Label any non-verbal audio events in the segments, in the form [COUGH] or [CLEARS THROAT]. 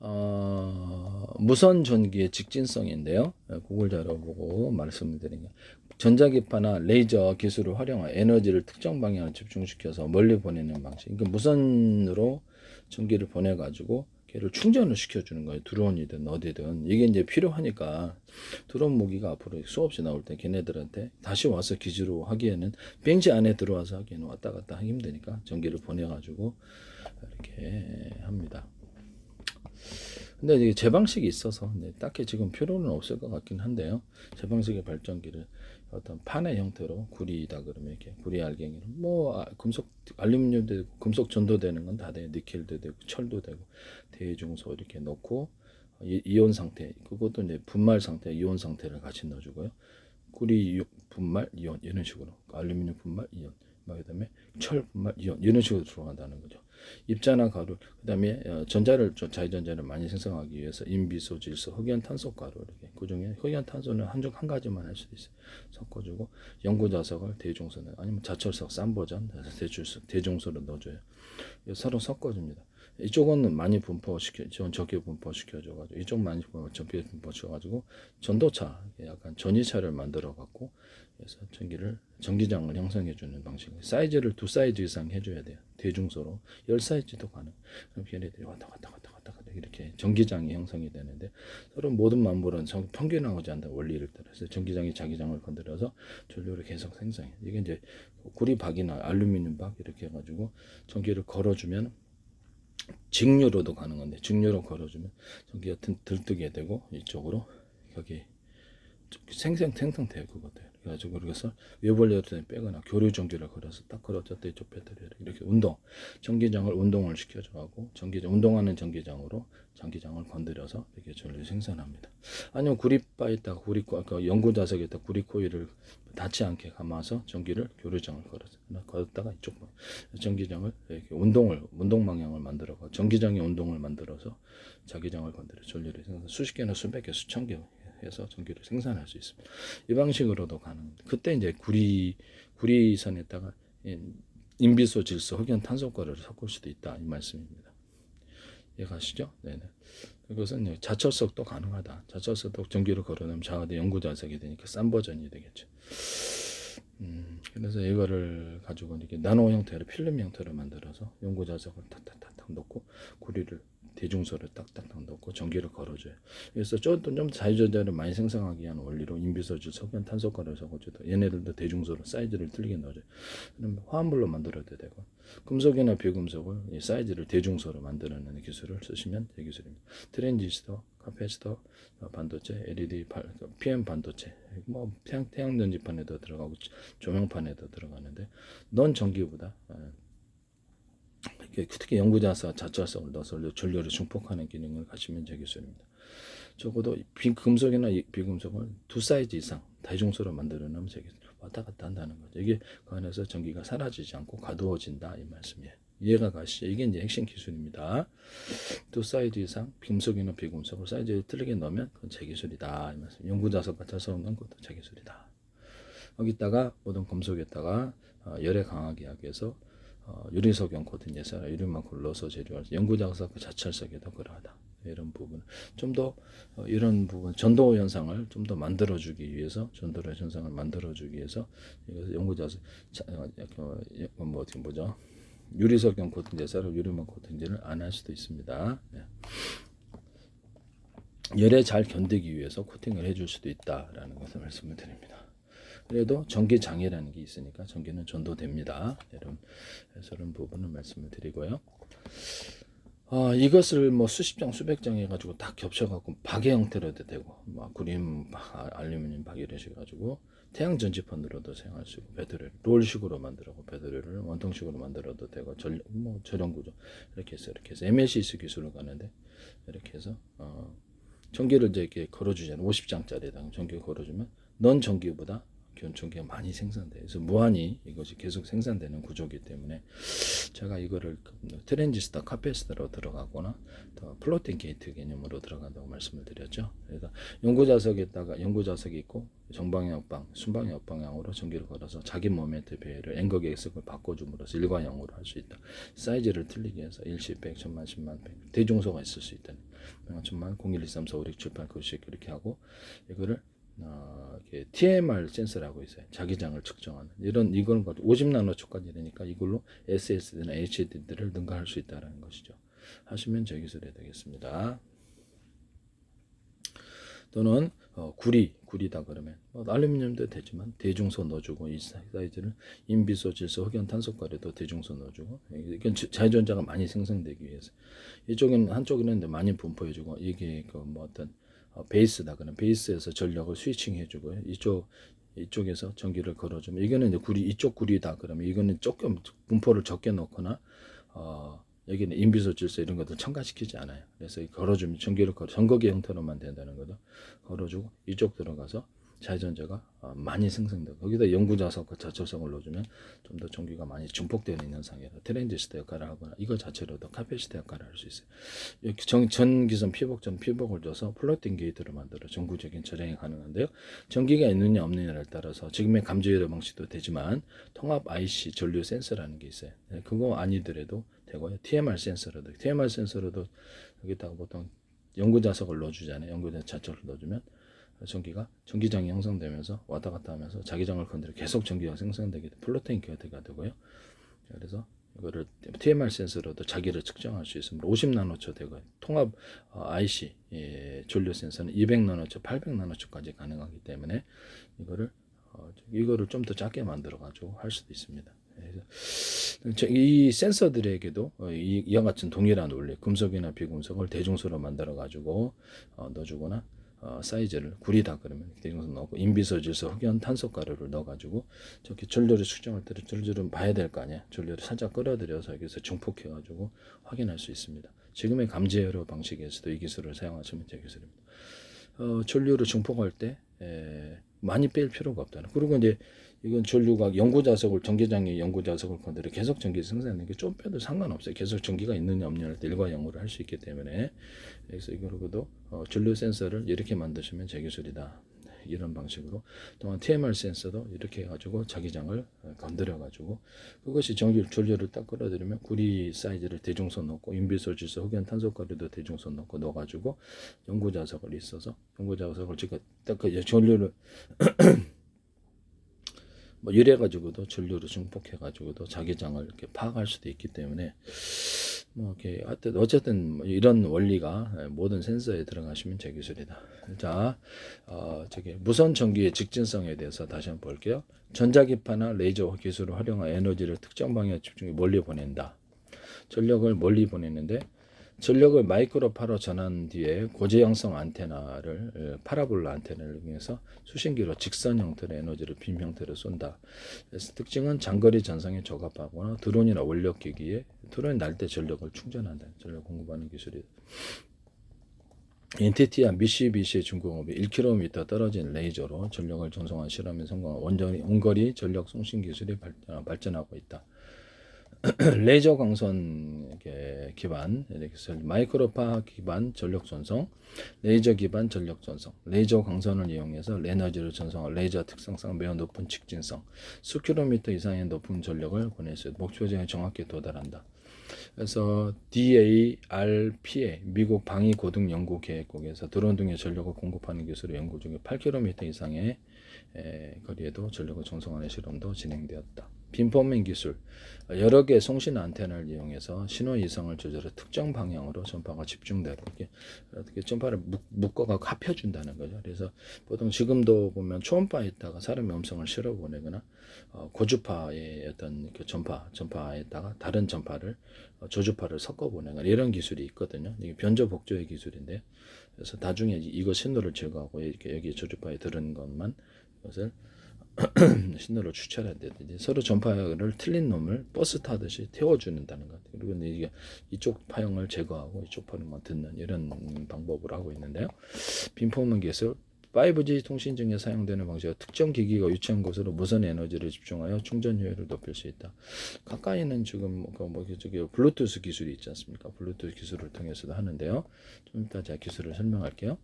어, 무선 전기의 직진성인데요. 예, 구글 자료 보고 말씀을 드린 게 전자기파나 레이저 기술을 활용한 에너지를 특정 방향으로 집중시켜서 멀리 보내는 방식. 그러니까 무선으로 전기를 보내 가지고 걔를 충전을 시켜주는 거예요. 드론이든 어디든 이게 이제 필요하니까 드론 무기가 앞으로 수없이 나올 때 걔네들한테 다시 와서 기지로 하기에는 비행지 안에 들어와서 하기에는 왔다 갔다 하기 힘드니까 전기를 보내가지고 이렇게 합니다. 근데 이게 제 방식이 있어서 네, 딱히 지금 필요는 없을 것 같긴 한데요. 제 방식의 발전기를 어떤 판의 형태로 구리다 그러면 이렇게 구리 알갱이로 뭐 아, 금속 알루미늄도 되고 금속 전도 되는 건 다 돼요. 니켈도 되고 철도 되고 대중소 이렇게 넣고 이- 이온 상태 그것도 이제 분말 상태 이온 상태를 같이 넣어주고요. 구리 유- 분말 이온 이런 식으로 알루미늄 분말 이온 막 그다음에 철 이온 이런 식으로 들어간다는 거죠. 입자나 가루 그다음에 어, 전자를 저- 자유전자를 많이 생성하기 위해서 인비소 질소 흑연 탄소 가루 이렇게. 그 중에 흑연 탄소는 한중 한 가지만 할 수도 있어요. 섞어주고 연구 자석을 대중소는 아니면 자철석 싼 버전 대중소 대중소로 넣어줘요. 서로 섞어줍니다. 이쪽은 많이 분포시켜 전 적게 분포시켜줘가지고 이쪽 많이 적게 분포시켜가지고 전도차 약간 전이차를 만들어 갖고 그래서 전기를 전기장을 형성해 주는 방식. 사이즈를 두 사이즈 이상 해줘야 돼요. 대중소로 열 사이즈도 가능. 그럼 걔네들이 왔다 갔다 갔다 갔다 갔다 이렇게 전기장이 형성이 되는데 서로 모든 만물은 정- 평균하고자 한다 원리를 따라서 전기장이 자기장을 건드려서 전류를 계속 생성해. 이게 이제 구리박이나 알루미늄 박 이렇게 해가지고 전기를 걸어주면 직류로도 가능한데 직류로 걸어주면 전기가 들- 들뜨게 되고 이쪽으로 여기 생생 생성돼요 그것들 그래가지고 그래서 외벌레를 빼거나 교류 전기를 걸어서 딱 걸어졌다 이쪽 배터리를 이렇게 운동 전기장을 운동을 시켜줘가고 전기장 운동하는 전기장으로 전기장을 건드려서 이렇게 전류를 생산합니다. 아니면 구리바에다가 구리 그 연구 자석에다 구리 코일을 닿지 않게 감아서 전기를 교류장을 걸어서 걸었다가 이쪽 방- 전기장을 이렇게 운동을 운동 방향을 만들어가 전기장의 운동을 만들어서 자기장을 건드려 전류를 생산 수십 개나 수백 개 수천 개 해서 전기를 생산할 수 있습니다. 이 방식으로도 가능합니다. 그때 이제 구리 구리선에다가 이 인비소 질소 흑연 탄소가루를 섞을 수도 있다 이 말씀입니다. 이해가시죠? 네네. 그것은 자철석도 가능하다. 자철석도 전기를 걸어놓으면 자가대 연구 자석이 되니까 싼 버전이 되겠죠. 음, 그래서 이거를 가지고 이렇게 나노 형태로 필름 형태로 만들어서 연구 자석을 탁탁탁탁 넣고 구리를 대중소를 딱딱딱 넣고 전기를 걸어줘요. 그래서 좀좀 좀 자유전자를 많이 생성하기 위한 원리로 인비소질, 석연, 탄소가루를 섞어줘도 얘네들도 대중소로 사이즈를 틀리게 넣어줘요. 그럼 화합물로 만들어도 되고 금속이나 비금속을 이 사이즈를 대중소로 만들어내는 기술을 쓰시면 이 기술입니다. 트랜지스터, 카페시터, 어, 반도체, LED, 발- 그 PM 반도체, 뭐 태양 태양 전지판에도 들어가고 조명판에도 들어가는데 넌 전기보다 어, 특히 연구자사 자철성을 넣어서 전류를 증폭하는 기능을 가지면 제 기술입니다. 적어도 비금속이나 이- 비금속을 두 사이즈 이상 대중소로 만들어 놓으면 왔다 갔다 한다는 거죠. 이게 그 안에서 전기가 사라지지 않고 가두어진다 이 말씀이에요. 이해가 가시죠? 이게 이제 핵심 기술입니다. 두 사이즈 이상 금속이나 비금속을 사이즈를 틀리게 넣으면 그건 제 기술이다 이 말씀. 연구자석과 자석을 넣은 것도 제 기술이다. 여기다가 모든 금속에다가 어, 열에 강하게 하기 위해서 어, 유리석용 코팅제사나 유리만큼 넣어서 제조할 연구자석 그 자철석에도 그러하다. 이런 부분 좀더 어, 이런 부분 전도 현상을 좀 더 만들어주기 위해서 전도 현상을 만들어주기 위해서 자, 어, 어, 어, 뭐 어떻게 보죠? 유리석용 코팅제사로 유리만 코팅제를 안 할 수도 있습니다. 예. 열에 잘 견디기 위해서 코팅을 해줄 수도 있다라는 것을 말씀을 드립니다. 그래도 전기 장애라는 게 있으니까 전기는 전도됩니다. 이런 이런 부분을 말씀을 드리고요. 아, 이것을 뭐 수십 장, 수백 장 해가지고 다 겹쳐갖고 박의 형태로도 되고, 뭐 구림, 박, 아, 알루미늄 박 이런 식으로 태양 전지판으로도 사용할 수 있고, 배터리를 롤식으로 만들고 배터리를 원통식으로 만들어도 되고, 전, 뭐 저런 구조 이렇게 해서 이렇게 해서 MLCS 기술을 가는데 이렇게 해서 어, 전기를 이제 이렇게 걸어주잖아요. 50장짜리당 전기 걸어주면 넌 전기보다 전기가 많이 생산돼요. 그래서 무한히 이것이 계속 생산되는 구조이기 때문에 제가 이거를 트랜지스터 카페시터로 들어가거나 더 플로팅 게이트 개념으로 들어간다고 말씀을 드렸죠. 그래서 연구 자석에다가 연구 자석이 있고 정방향 옆방, 순방향 옆방향으로 전기를 걸어서 자기 모멘트 배를 앵거 계속을 바꿔줌으로써 일과 영으로 할 수 있다. 사이즈를 틀리게 해서 일십, 백, 천만, 십만, 백 대중소가 있을 수 있다는 명함천만 012345678910 이렇게 하고 이거를 어, TMR 센서라고 있어요. 자기장을 측정하는 이런 이거는 50 나노초까지 되니까 이걸로 SSD나 HDD를 능가할 수 있다라는 것이죠. 하시면 저 기술이 되겠습니다. 또는 어, 구리, 구리다 그러면 뭐 알루미늄도 되지만 대중소 넣어주고 이 사이즈를 인비소, 질소, 흑연, 탄소가루도 대중소 넣어주고 이건 자- 자유전자가 많이 생성되기 위해서 이쪽에는 한쪽에는 많이 분포해주고 이게 그 뭐 어떤 어, 베이스다 그러면 베이스에서 전력을 스위칭 해주고 이쪽 이쪽에서 전기를 걸어주면 이거는 이제 구리 이쪽 구리다 그러면 이거는 조금 분포를 적게 넣거나 어, 여기는 인비소 질소 이런 것들 첨가시키지 않아요. 그래서 이 걸어주면 전기를 걸어 전거기 형태로만 된다는 거죠. 걸어주고 이쪽 들어가서 자전자가 어, 많이 생성되고 거기다 연구자석과 자초석을 넣어주면 좀 더 전기가 많이 증폭되는 현상이라 트랜지스터 역할을 하거나 이거 자체로도 카페시터 역할을 할 수 있어요. 전, 전기선 피복전 피복을 줘서 플러팅 게이트를 만들어 전구적인 저장이 가능한데요. 전기가 있느냐 없느냐를 따라서 지금의 감지 여러 방식도 되지만 통합 IC 전류 센서라는 게 있어요. 네, 그거 아니더라도 되고요. TMR 센서로도 TMR 센서로도 여기다가 보통 연구 자석을 넣어주잖아요. 연구 자석을 넣어주면 전기가 전기장이 형성되면서 왔다 갔다 하면서 자기장을 건드려 계속 전기가 생성되게 돼 플로팅 게이트가 되고요. 그래서 이거를 TMR 센서로도 자기를 측정할 수 있습니다. 50나노초 되고 통합 어, IC 예, 전류 센서는 200나노초, 800나노초까지 가능하기 때문에 이거를 어, 이거를 좀 더 작게 만들어 가지고 할 수도 있습니다. 이 센서들에게도 어, 이, 이와 같은 동일한 원리, 금속이나 비금속을 대중소로 만들어 가지고 어, 넣어주거나 어, 사이즈를 구리다 그러면 대중소 넣고 인비소, 질소, 흑연, 탄소 가루를 넣어가지고 저렇게 전류를 측정할 때 전류를 봐야 될 거 아니야. 전류를 살짝 끌어들여서 여기서 증폭해가지고 확인할 수 있습니다. 지금의 감지 여러 방식에서도 이 기술을 사용하시면 제 기술입니다. 어, 전류를 증폭할 때 에, 많이 뺄 필요가 없다는. 그리고 이제 이건 전류가 연구 자석을 전기장의 연구 자석을 건드려 계속 전기 생산하는 게 좀 빼도 상관없어요. 계속 전기가 있느냐 없느냐를 일과 영으로 할수 있기 때문에 그래서 이거로도 어, 전류 센서를 이렇게 만드시면 제 기술이다. 이런 방식으로 또한 TMR 센서도 이렇게 해가지고 자기장을 어, 건드려 가지고 그것이 전기 전류를 딱 끌어들이면 구리 사이즈를 대중선 넣고 인비소 질소 흑연 탄소가루도 대중선 넣고 넣어가지고 연구 자석을 있어서 연구 자석을 지금 딱그 전류를 [CLEARS THROAT] 뭐 이래 가지고도 전류를 증폭해 가지고도 자기장을 이렇게 파악할 수도 있기 때문에 뭐 이렇게 하여튼 어쨌든 뭐 이런 원리가 모든 센서에 들어가시면 제 기술이다. 자, 어, 저기 무선 전기의 직진성에 대해서 다시 한번 볼게요. 전자기파나 레이저 기술을 활용한 에너지를 특정 방향에 집중해 멀리 보낸다. 전력을 멀리 보내는데 전력을 마이크로파로 전한 뒤에 고재형성 안테나를 에, 파라볼라 안테나를 이용해서 수신기로 직선 형태의 에너지를 빔 형태로 쏜다. 그래서 특징은 장거리 전송에 적합하거나 드론이나 원력 기기에 드론이 날 때 전력을 충전한다. 전력 공급하는 기술이. 엔티티와 미시비시의 중공업이 1km 떨어진 레이저로 전력을 전송한 실험에 성공한 원전이 원거리 전력 송신 기술이 발전하고 있다. [CLEARS THROAT] 레이저 광선 이렇게 기반 마이크로파 기반 전력 전송, 레이저 기반 전력 전송, 레이저 광선을 이용해서 에너지를 전송한 레이저 특성상 매우 높은 직진성, 수 킬로미터 이상의 높은 전력을 보내서 목표지에 정확히 도달한다. 그래서 DARPA 미국 방위 고등 연구 계획국에서 드론 등의 전력을 공급하는 기술을 연구 중에 8km 이상의 에, 거리에도 전력을 전송하는 실험도 진행되었다. 빔포밍 기술 여러 개의 송신 안테나를 이용해서 신호 이성을 조절해 특정 방향으로 전파가 집중되고 이렇게 전파를 묶, 묶어가 합혀준다는 거죠. 그래서 보통 지금도 보면 초음파에다가 사람의 음성을 실어 보내거나 어, 고주파의 어떤 그 전파 전파에다가 다른 전파를 어, 저주파를 섞어 보내거나 이런 기술이 있거든요. 이게 변조 복조의 기술인데 그래서 나중에 이- 이거 신호를 제거하고 이렇게 여기 저주파에 들은 것만 이것을 [CLEARS THROAT] 신호를 추출한다든지 서로 전파를 틀린 놈을 버스 타듯이 태워주는다는 것. 그리고 이게 이쪽 파형을 제거하고 이쪽 파형만 듣는 이런 방법을 하고 있는데요. 빔포밍 기술 5G 통신 중에 사용되는 방식은 특정 기기가 위치한 곳으로 무선 에너지를 집중하여 충전 효율을 높일 수 있다. 가까이는 지금 뭐, 그뭐 저기 블루투스 기술이 있지 않습니까? 블루투스 기술을 통해서도 하는데요. 좀 이따 제가 기술을 설명할게요.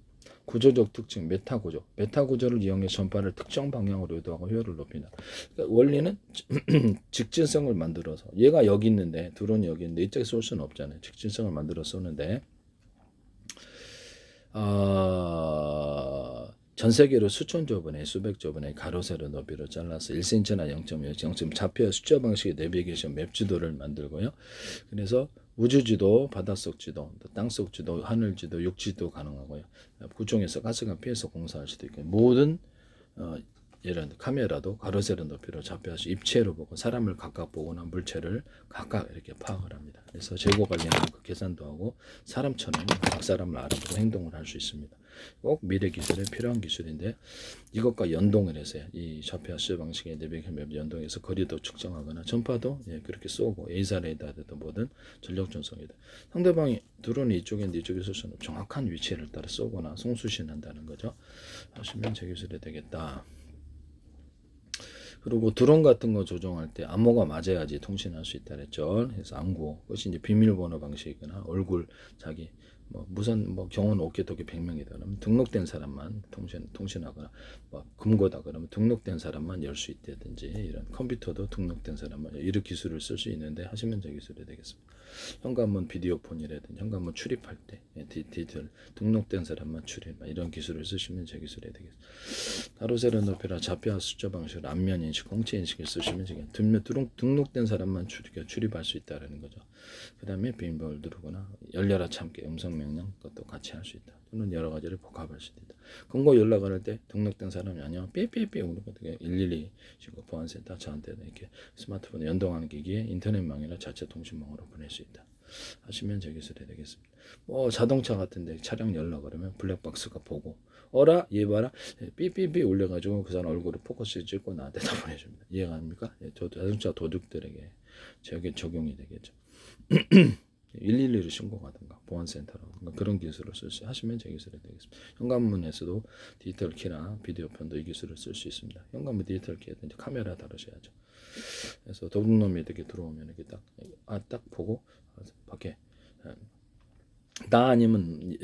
구조적 특징 메타 구조 메타 구조를 이용해 전파를 특정 방향으로 유도하고 효율을 높인다 그러니까 원리는 [CLEARS THROAT] 직진성을 만들어서 얘가 여기 있는데 드론이 여기 있는데 이쪽에 쏠 수는 없잖아요 직진성을 만들어 쏘는데 어, 전 세계로 수천 조분의 수백 조분의 가로 세로 너비로 잘라서 1cm나 0.5, 0. 좌표 숫자 방식의 내비게이션 맵 지도를 만들고요. 그래서 우주 지도, 바닷속 지도, 또 땅속 지도, 하늘 지도, 육 지도 가능하고요. 구종에서 가스가 피해서 공사할 수도 있고 모든 어, 들어 카메라도 가로 세로 높이로 좌표 입체로 보고 사람을 각각 보거나 물체를 각각 이렇게 파악을 합니다. 그래서 재고 관련한 그 계산도 하고 사람처럼 각 사람을 알아보고 행동을 할 수 있습니다. 꼭 미래 기술에 필요한 기술인데 이것과 연동을 해서 이 좌표 수 방식의 내비게이션 맵 연동해서 거리도 측정하거나 전파도 예, 그렇게 쏘고 에이사 레이더든 뭐든 전력 전송이든 상대방이 드론이 이쪽인데 이쪽에 있어서는 정확한 위치를 따라 쏘거나 송수신한다는 거죠. 하시면 제 기술이 되겠다. 그리고 드론 같은 거 조종할 때 암호가 맞아야지 통신할 수 있다 그랬죠. 그래서 암구 그것이 이제 비밀번호 방식이거나 얼굴 자기 뭐 무선 뭐 경호는 오케토키 100명이다 그러면 등록된 사람만 통신 통신하거나 뭐 금고다 그러면 등록된 사람만 열 수 있다든지 이런 컴퓨터도 등록된 사람만 이런 기술을 쓸 수 있는데 하시면 저 기술이 되겠습니다. 현관문 비디오폰이라든지 현관문 출입할 때 예, 디, 디테일 등록된 사람만 출입 막 이런 기술을 쓰시면 제 기술이 되겠습니다. 가로세로 높이라 좌표와 숫자 방식으로 안면 인식, 공체 인식을 쓰시면 등록- 등록된 사람만 출입, 출입할 수 있다라는 거죠. 그 다음에 비밀번호를 누르거나 열려라 참게 음성 명령 그것도 같이 할 수 있다. 또는 여러 가지를 복합할 수도 있다. 금고 연락을 할때 등록된 사람이 아니야 삐삐삐 거 되게 112 지금 보안센터 저한테 이렇게 스마트폰 연동하는 기기에 인터넷망이나 자체 통신망으로 보낼 수 있다. 하시면 제 기술이 되겠습니다. 뭐 자동차 같은데 차량 연락 그러면 블랙박스가 보고 어라 얘 봐라 예, 삐삐삐 올려가지고 그 사람 얼굴을 포커스 찍고 나한테 다 [LAUGHS] 보내줍니다. 이해가 됩니까? 예, 저 자동차 도둑들에게 저게 적용이 되겠죠. [CLEARS THROAT] 112로 신고하든가 보안센터라든가 그런 기술을 쓸 수 하시면 제 기술이 되겠습니다. 현관문에서도 디지털 키나 비디오 편도 이 기술을 쓸 수 있습니다. 현관문 디지털 키에 이제 카메라 다루셔야죠. 그래서 도둑 놈이 이렇게 들어오면 이렇게 딱 아 딱 보고 밖에 예, 나 아니면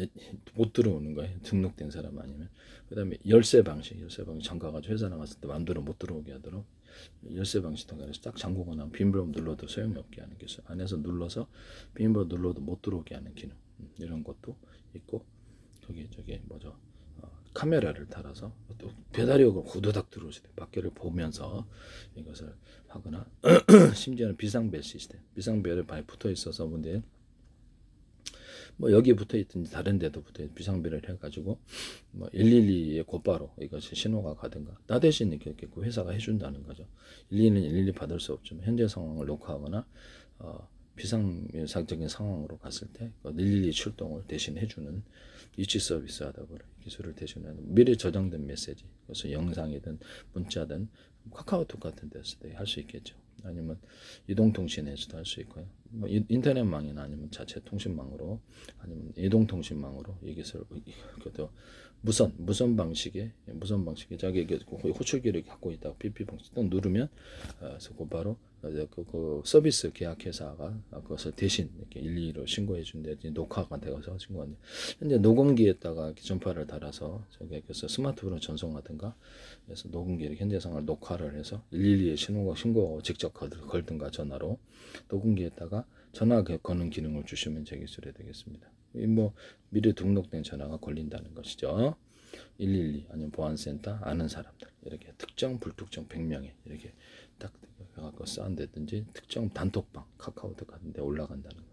못 들어오는 거예요. 등록된 사람 아니면. 그다음에 열쇠 방식, 열쇠 방식 잠가가지고 회사 나갔을 때 마음대로 못 들어오게 하도록 열쇠 방식 통해서 딱 잠그고 나면 비밀번호 눌러도 소용이 없게 하는 기술. 안에서 눌러서 비밀번호 눌러도 못 들어오게 하는 기능. 음, 이런 것도 있고 저기 저기 뭐죠? 어, 카메라를 달아서 또 배달력을 후두닥 들어오실 때 밖에를 보면서 이것을 하거나 [CLEARS THROAT] 심지어는 비상벨 시스템, 비상벨에 많이 붙어 있어서 근데 뭐 여기 붙어 있든지 다른 데도 붙어 있 비상벨을 해가지고 뭐 112에 곧바로 이것이 신호가 가든가 나 대신 이렇게 그 회사가 해준다는 거죠. 112는 112 받을 수 없지만 현재 상황을 녹화하거나 어, 비상사적인 상황으로 갔을 때 112 출동을 대신 해주는 위치 서비스 하다 보니 기술을 대신하는 미리 저장된 메시지 그래서 영상이든 문자든 카카오톡 같은 데서도 할수 있겠죠. 아니면 이동통신에서도 할 수 있고요. 뭐 인- 인터넷망이나 아니면 자체 통신망으로 아니면 이동통신망으로 이 기술 그것도 무선 무선 방식의 무선 방식의 자기 그 호출기를 갖고 있다고 PP 방식 또 누르면 어, 곧바로 그, 그 서비스 계약 회사가 그것을 대신 이렇게 112로 신고해 준대 녹화가 되어서 신고하는데 현재 녹음기에다가 전파를 달아서 저기 그래서 스마트폰으로 전송하든가 그래서 녹음기 현재 상황을 녹화를 해서 112에 신호가 신고하고 직접 걸- 걸든가 전화로 녹음기에다가 전화 그- 거는 기능을 주시면 제 기술이 되겠습니다. 이뭐 미리 등록된 전화가 걸린다는 것이죠. 112 아니면 보안센터 아는 사람들 이렇게 특정 불특정 100명에 이렇게 딱 해갖고 쌓은다든지 특정 단톡방 카카오톡 같은 데 올라간다는 거.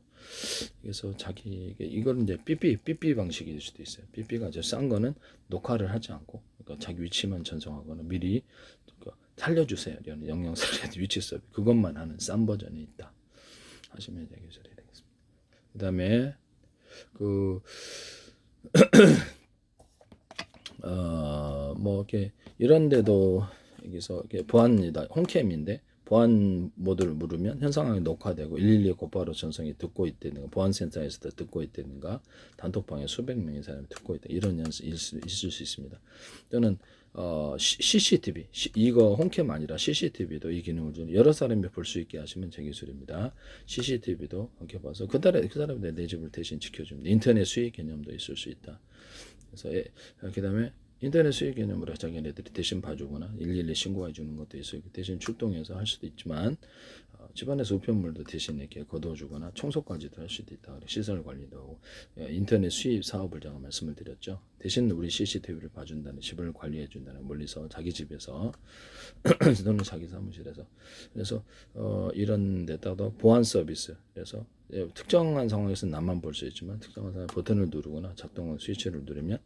그래서 자기에게 이걸 이제 삐삐 삐삐 방식일 수도 있어요. 삐삐가 이제 싼 거는 녹화를 하지 않고 그러니까 자기 위치만 전송하거나 미리 그 살려주세요. 이런 영영설의 위치 서비 그것만 하는 싼 버전이 있다. 하시면 되겠습니다. 그 [CLEARS THROAT] 어, 뭐 이렇게 이런 데도 여기서 이렇게 보안이다. 홈캠인데 보안 모드를 누르면 현 상황이 녹화되고 112에 곧바로 전송이 듣고 있다든가 보안센터에서도 듣고 있다든가 단톡방에 수백 명의 사람이 듣고 있다 이런 연습 있을, 있을 수 있습니다. 또는 어, CCTV 시- 이거 홈캠 아니라 CCTV도 이 기능을 주는 여러 사람이 볼 수 있게 하시면 제 기술입니다. CCTV도 이렇게 봐서 그 사람 그 사람의 내 집을 대신 지켜줍니다. 인터넷 수익 개념도 있을 수 있다. 그래서 예, 그다음에 인터넷 수익 개념으로 자기네들이 대신 봐주거나 112 신고해 주는 것도 있어요. 대신 출동해서 할 수도 있지만 어, 어, 집안에서 우편물도 대신 이렇게 거둬주거나 청소까지도 할 수도 있다. 시설 관리도 하고 예, 인터넷 수입 사업을 제가 말씀을 드렸죠. 대신 우리 CCTV를 봐준다는 집을 관리해 준다는 멀리서 자기 집에서 [CLEARS THROAT] 또는 자기 사무실에서 그래서 어, 이런 데다가 보안 서비스 그래서 예, 특정한 상황에서 나만 볼 수 있지만 특정한 상황에 버튼을 누르거나 작동한 스위치를 누르면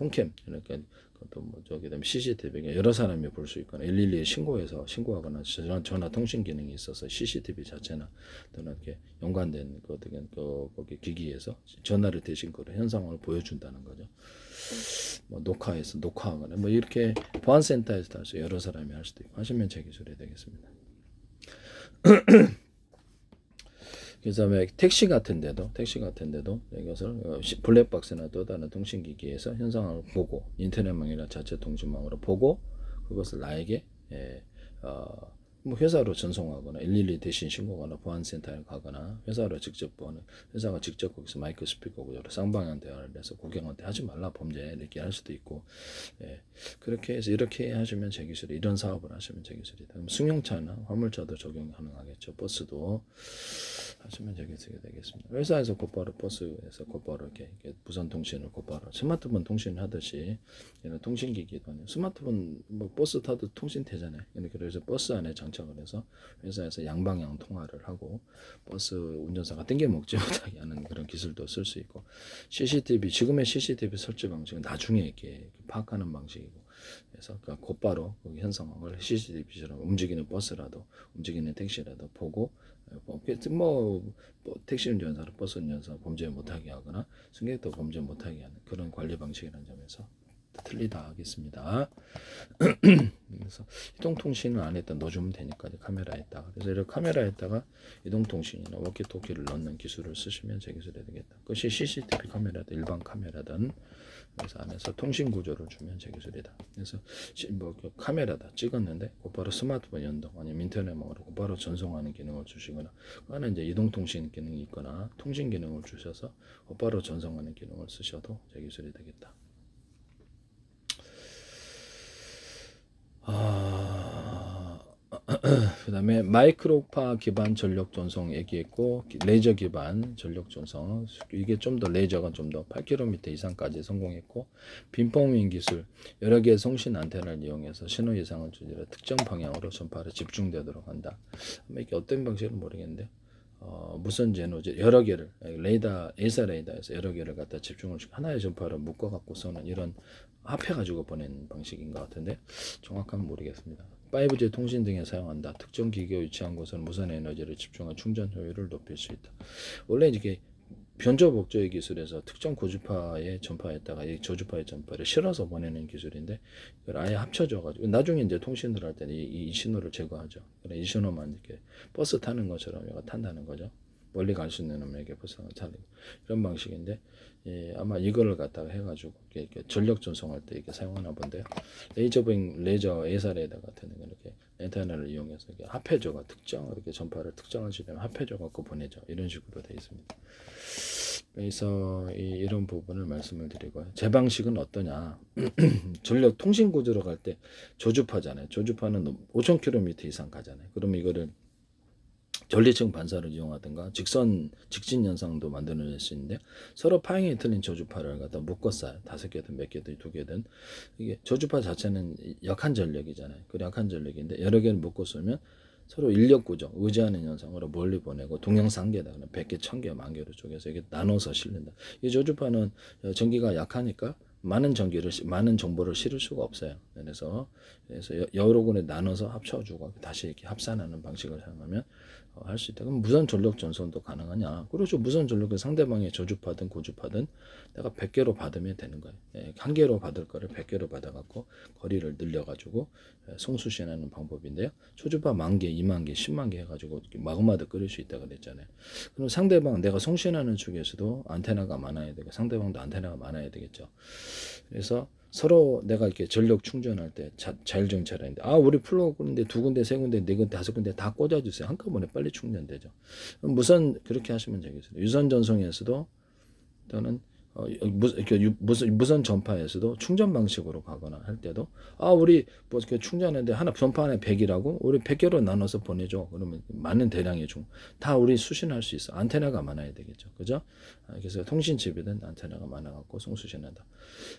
홈캠 그러니까 그것도 뭐 저기 다음에 CCTV가 여러 사람이 볼 수 있거나 112에 신고해서 신고하거나 전화, 전화 통신 기능이 있어서 CCTV 자체나 또는 이렇게 연관된 그 어떻게 그 거기 기기에서 전화를 대신 그 현상을 보여준다는 거죠. 뭐 녹화해서 녹화하거나 뭐 이렇게 보안센터에서 할수 여러 사람이 할 수도 있고 하시면 제 기술이 되겠습니다. [CLEARS THROAT] 그다음에 택시 같은데도 택시 같은데도 이것을 어, 시- 블랙박스나 또 다른 통신기기에서 현상을 보고 인터넷망이나 자체 통신망으로 보고 그것을 나에게 예, 어, 뭐 회사로 전송하거나 112 대신 신고하거나 보안센터에 가거나 회사로 직접 보는 회사가 직접 거기서 마이크 스피커 구조로 쌍방향 대화를 해서 고객한테 하지 말라 범죄 이렇게 할 수도 있고 예, 그렇게 해서 이렇게 하시면 제 기술이 이런 사업을 하시면 제 기술이다. 그럼 승용차나 화물차도 적용 가능하겠죠. 버스도 하시면 제 기술이 되겠습니다. 회사에서 곧바로 버스에서 곧바로 이렇게, 이렇게 무선 통신을 곧바로 스마트폰 통신을 하듯이 이런 통신기기도 아니고 스마트폰 뭐 버스 타도 통신 되잖아요. 그래서 버스 안에 장 착을 해서 회사에서 양방향 통화를 하고 버스 운전사가 땡겨 먹지 [LAUGHS] 못하게 하는 그런 기술도 쓸 수 있고 CCTV 지금의 CCTV 설치 방식은 나중에 이렇게 파악하는 방식이고 그래서 그러니까 곧바로 그 현상을 CCTV처럼 움직이는 버스라도 움직이는 택시라도 보고 뭐, 뭐, 뭐 택시 운전사로 버스 운전사 범죄 못하게 하거나 승객도 범죄 못하게 하는 그런 관리 방식이라는 점에서 틀리다 하겠습니다. [CLEARS THROAT] 그래서 이동통신을 안 했다 넣어주면 되니까 이제 카메라에다가 그래서 이렇게 카메라에다가 이동통신이나 워키토키를 넣는 기술을 쓰시면 제 기술이 되겠다. 그것이 CCTV 카메라든 일반 카메라든 그래서 안에서 통신 구조를 주면 제 기술이다. 그래서 시- 뭐그 카메라다 찍었는데 곧바로 스마트폰 연동 아니면 인터넷망으로 곧바로 전송하는 기능을 주시거나 그거는 이제 이동통신 기능이 있거나 통신 기능을 주셔서 곧바로 전송하는 기능을 쓰셔도 제 기술이 되겠다. 아, [CLEARS THROAT] 그 다음에 마이크로파 기반 전력 전송 얘기했고 기- 레이저 기반 전력 전송. 이게 좀 더 레이저가 좀 더 8km 이상까지 성공했고 빔포밍 기술. 여러 개의 송신 안테나를 이용해서 신호 이상을 주지라 특정 방향으로 전파를 집중되도록 한다. 이게 어떤 방식은 모르겠는데 어, 무선 제노제 여러 개를 레이더 에이사 레이더에서 여러 개를 갖다 집중을 하나의 전파를 묶어 갖고서는 이런 합해 가지고 보내는 방식인 것 같은데 정확하면 모르겠습니다. 5G 통신 등에 사용한다. 특정 기기에 위치한 곳은 무선 에너지를 집중한 충전 효율을 높일 수 있다. 원래 이게 변조 복조의 기술에서 특정 고주파의 전파에다가 이 저주파의 전파를 실어서 보내는 기술인데 이걸 아예 합쳐져 가지고 나중에 이제 통신을 할 때는 이, 이 신호를 제거하죠. 그래 이 신호만 이렇게 버스 타는 것처럼 얘가 탄다는 거죠. 멀리 갈 수 있는 놈에게 버스가 타는 이런 방식인데 예, 아마 이거를 갖다가 해가지고 이렇게, 전력 전송할 때 이렇게 사용하나 본데요. 레이저빙 레이저 에사 레이더 같은 거 이렇게 엔테나를 이용해서 이렇게 합해져가 특정 이렇게 전파를 특정한 시점에 합해져 갖고 보내죠. 이런 식으로 되어 있습니다. 그래서 이, 이런 부분을 말씀을 드리고요. 제 방식은 어떠냐? [CLEARS THROAT] 전력 통신 구조로 갈 때 조주파잖아요. 조주파는 5,000km 이상 가잖아요. 그럼 이거를 전리층 반사를 이용하든가 직선 직진 현상도 만들어낼 수 있는데 서로 파형이 틀린 저주파를 갖다 묶어 쏴요. 다섯 개든 몇 개든 두 개든 이게 저주파 자체는 약한 전력이잖아요. 그 약한 전력인데 여러 개를 묶어 쏘면 서로 인력 구조, 의지하는 현상으로 멀리 보내고 동영상계다 그냥 100개, 1000개, 만 개로 쪼개서 이게 나눠서 실린다. 이 저주파는 어, 전기가 약하니까 많은 전기를 시- 많은 정보를 실을 수가 없어요. 그래서 그래서 여- 여러 군에 나눠서 합쳐주고 다시 이렇게 합산하는 방식을 사용하면 어, 할 수 있다. 그럼 무선 전력 전송도 가능하냐? 그렇죠. 무선 전력은 상대방의 저주파든 고주파든 내가 100개로 받으면 되는 거예요. 예, 한 개로 받을 거를 100개로 받아갖고 거리를 늘려가지고 예, 송수신하는 방법인데요. 초주파 만 개, 2만 개, 10만 개 해가지고 마구마다 끓일 수 있다 그랬잖아요. 그럼 상대방 내가 송신하는 측에서도 안테나가 많아야 되고 상대방도 안테나가 많아야 되겠죠. 그래서 서로 내가 이렇게 전력 충전할 때 자, 자율정찰하는데 아 우리 플러그 끄는데 두 군데 세 군데 네 군데 다섯 군데 다 꽂아주세요. 한꺼번에 빨리 충전되죠. 무선 그렇게 하시면 되겠어요? 유선 전송에서도 또는 어, 무선, 무선 전파에서도 충전 방식으로 가거나 할 때도 아 우리 뭐 이렇게 충전했는데 하나 전파 하나에 100이라고? 우리 100개로 나눠서 보내줘. 그러면 많은 대량의 중 다 우리 수신할 수 있어. 안테나가 많아야 되겠죠. 그죠? 아, 그래서 통신칩이든 안테나가 많아갖고 송수신한다.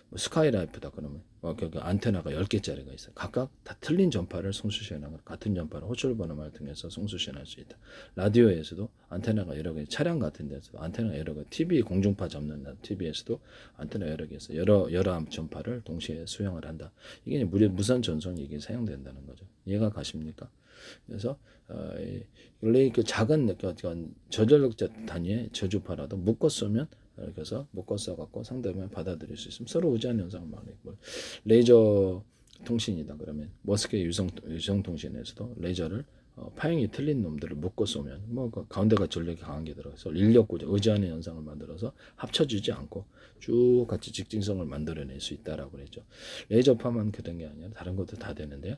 뭐 스카이라이프다 그러면. 어, 그, 그 안테나가 10개짜리가 있어. 각각 다 틀린 전파를 송수신하고 같은 전파를 호출 번호를 통해서 송수신할 수 있다. 라디오에서도 안테나가 여러 개 차량 같은 데서 안테나가 여러 개 TV 공중파 잡는 TV에서도 안테나 여러 개 있어 여러 여러 암 전파를 동시에 수용을 한다. 이게 무료 무선 전송이 이게 사용된다는 거죠. 이해가 가십니까 그래서 어, 이 원래 그 작은 그 어떤 저전력자 단위의 저주파라도 묶어 쏘면 해서 묶어 써갖고 상대방이 받아들일 수 있으면 서로 의지하는 현상을 막고 레이저 통신이다 그러면 머스크 유성 유성 통신에서도 레이저를 어, 파형이 틀린 놈들을 묶어 쏘면 뭐 그 가운데가 전력이 강한 게 들어가서 인력 구조 의지하는 현상을 만들어서 합쳐지지 않고 쭉 같이 직진성을 만들어낼 수 있다라고 그랬죠. 레이저파만 그런 게 아니라 다른 것도 다 되는데요.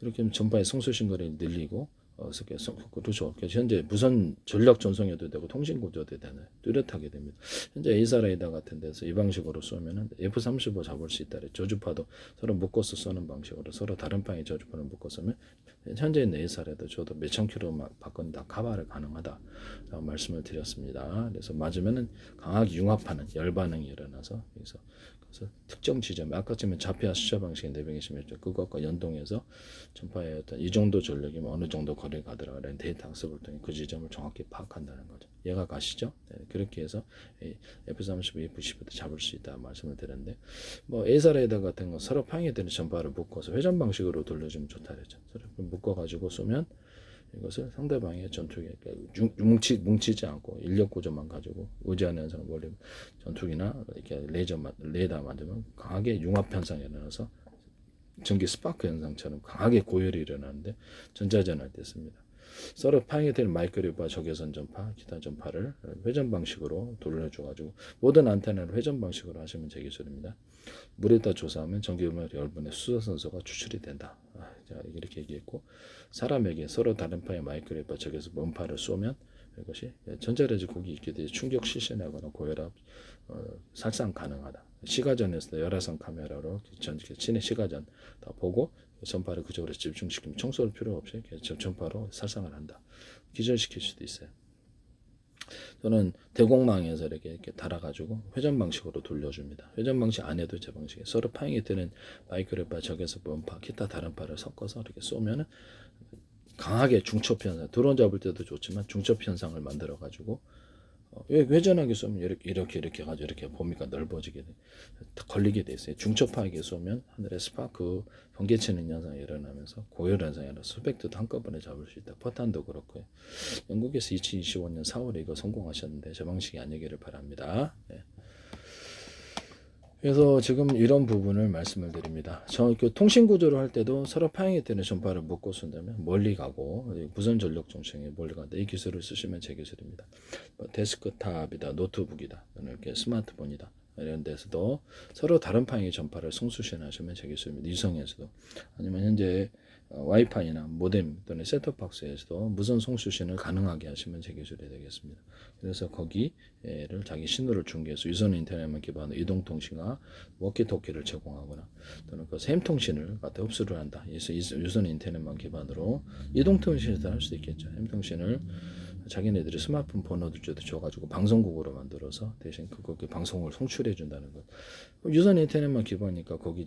이렇게 전파의 송수신 거리를 늘리고 어, 송- 그렇죠. 현재 무선 전력 전송해도 되고 통신 구조도 되는 뚜렷하게 됩니다. 현재 에이사 레이더 같은 데서 이 방식으로 쏘면은 F-35 잡을 수 있다. 그래. 저주파도 서로 묶어서 쏘는 방식으로 서로 다른 방의 저주파를 묶어 쏘면 현재 있는 에이사 레이더 저도 몇천 킬로만 바꾼 다 카바를 가능하다라고 말씀을 드렸습니다. 그래서 맞으면은 강하게 융합하는 열 반응이 일어나서 그래서 그래서 특정 지점 아까 지금 좌표와 수자 방식의 내병이시면 그것과 연동해서 전파의 어떤 이 정도 전력이면 어느 정도 거리가 가더라라는 데이터 학습을 통해 그 지점을 정확히 파악한다는 거죠. 이해가 가시죠? 네, 그렇게 해서 F-35, F-15도 잡을 수 있다 말씀을 드렸는데 뭐 에이사 레이더 같은 거 서로 파행이 되는 전파를 묶어서 회전 방식으로 돌려주면 좋다 그랬죠. 서로 묶어가지고 쏘면 이것을 상대방의 전투기 그러니까 융- 뭉치 뭉치지 않고 인력 구조만 가지고 의지하는 현상을 원래 전투기나 이렇게 레이저 만- 레이더 만들면 강하게 융합 현상이 일어나서 전기 스파크 현상처럼 강하게 고열이 일어나는데 전자전할 때 씁니다. 서로 파행이 되는 마이크로바 적외선 전파, 기타 전파를 회전 방식으로 돌려줘가지고 모든 안테나를 회전 방식으로 하시면 제 기술입니다. 물에다 조사하면 전기음을 열분의 수소 선소가 추출이 된다. 아, 자, 이렇게 얘기했고 사람에게 서로 다른 파의 마이크로바 적외선 원파를 쏘면 이것이 전자레인지 고기 있게 되어 충격 실신하거나 고혈압 어, 살상 가능하다. 시가전에서 열화상 카메라로 전 친의 시가전 다 보고 전파를 그쪽으로 집중시키면 청소할 필요 없이 전파로 살상을 한다. 기절시킬 수도 있어요. 저는 대공망에서 이렇게, 이렇게 달아가지고 회전 방식으로 돌려줍니다. 회전 방식 안에도 제 방식에 서로 파행이 되는 마이크로파 적에서 원파 기타 다른 파를 섞어서 이렇게 쏘면은 강하게 중첩 현상 드론 잡을 때도 좋지만 중첩 현상을 만들어 가지고 어, 왜 회전하게 쏘면 이렇게 이렇게 이렇게 가지고 이렇게 보니까 넓어지게 돼다 걸리게 돼 있어요. 중첩하게 쏘면 하늘에 스파크 번개치는 현상이 일어나면서 고열 현상이 일어나 수백 도 한꺼번에 잡을 수 있다. 포탄도 그렇고요. 영국에서 2025년 4월에 이거 성공하셨는데 저 방식이 아니기를 바랍니다. 네. 그래서 지금 이런 부분을 말씀을 드립니다. 저 그 통신 구조를 할 때도 서로 파행이 되는 전파를 묶고 쏜다면 멀리 가고 무선 전력 중심에 멀리 간다. 이 기술을 쓰시면 제 기술입니다. 뭐 데스크탑이다, 노트북이다, 이렇게 스마트폰이다. 이런 데서도 서로 다른 파행의 전파를 송수신하시면 제 기술입니다. 유성에서도 아니면 현재 어, 와이파이나 모뎀 또는 셋톱박스에서도 무선 송수신을 가능하게 하시면 제 기술이 되겠습니다. 그래서 거기를 자기 신호를 중계해서 유선 인터넷만 기반으로 이동통신과 워키토키를 제공하거나 또는 그 샘통신을 갖다 흡수를 한다. 그래서 이- 유선 인터넷만 기반으로 이동통신에서 할 수도 있겠죠. 샘통신을 자기네들이 스마트폰 번호도 줘가지고 방송국으로 만들어서 대신 그거 그 방송을 송출해 준다는 것. 유선 인터넷만 기반이니까 거기